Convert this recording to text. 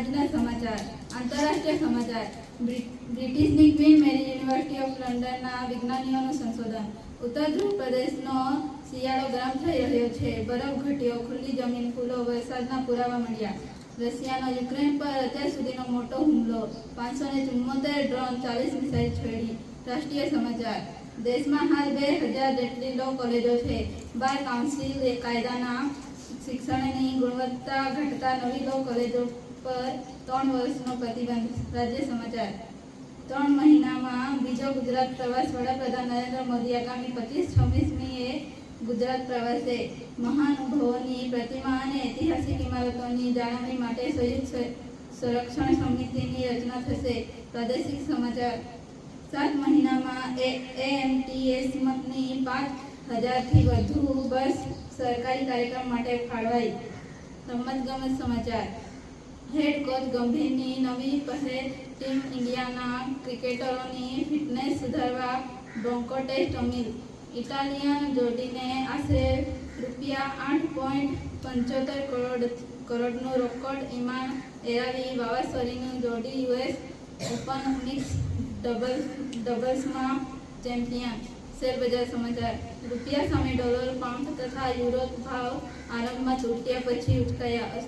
આજના સમાચાર, આંતરરાષ્ટ્રીય સમાચાર. બ્રિટિશની ક્વીન મેરી યુનિવર્સિટી ઓફ લંડનના વિજ્ઞાનીઓનું સંશોધન. ઉત્તર ધ્રુવ પ્રદેશનો શિયાળો ગરમ થઈ રહ્યો છે. બરફ ઘટ્યો, ખુલ્લી જમીન, ફૂલો, વરસાદના પુરાવા મળ્યા. રશિયાનો યુક્રેન પર અત્યાર સુધીનો મોટો હુમલો. પાંચસો ને ચુમ્મોતેર ડ્રોન, ચાલીસ મિસાઇલ છોડી. રાષ્ટ્રીય સમાચાર. દેશમાં હાલ બે હજાર જેટલી લો કોલેજો છે. બાર કાઉન્સિલ કાયદાના શિક્ષણની ગુણવત્તા ઘટતા નવી લો કોલેજો પર ત્રણ વર્ષનો પ્રતિબંધ. રાજ્ય સમાચાર. ત્રણ મહિનામાં બીજો ગુજરાત પ્રવાસ વડાપ્રધાન નરેન્દ્ર મોદી આગામી પચીસ છવ્વીસમીએ ગુજરાત પ્રવાસે મહાનુભાવોની પ્રતિમા અને ઐતિહાસિક ઇમારતોની જાળવણી માટે સંયુક્ત સંરક્ષણ સમિતિની રચના થશે. પ્રાદેશિક સમાચાર. સાત મહિનામાં એ એએમટીએસની પાંચ હજારથી વધુ બસ સરકારી કાર્યક્રમ માટે ફાળવાઈ. રમતગમત સમાચાર. હેડ કોચ ગંભીરની નવી પહેલ, ટીમ ઇન્ડિયાના ક્રિકેટરોની ફિટનેસ સુધારવા બ્રોન્કો ટેસ્ટ અમીર ઇટાલિયન જોડીને આશરે રૂપિયા આઠ પોઈન્ટ પંચોતેર કરોડ કરોડનું રોકડ ઇમાન એરાવી વાવાસોરીનું જોડી યુએસ ઓપન મિક્સ ડબલ ડબલ્સમાં ચેમ્પિયન. શેરબજાર સમાચાર. રૂપિયા સામે ડોલર પાઉન્ડ તથા યુરો ભાવ આરંભમાં છૂટ્યા પછી ઉચકાયા.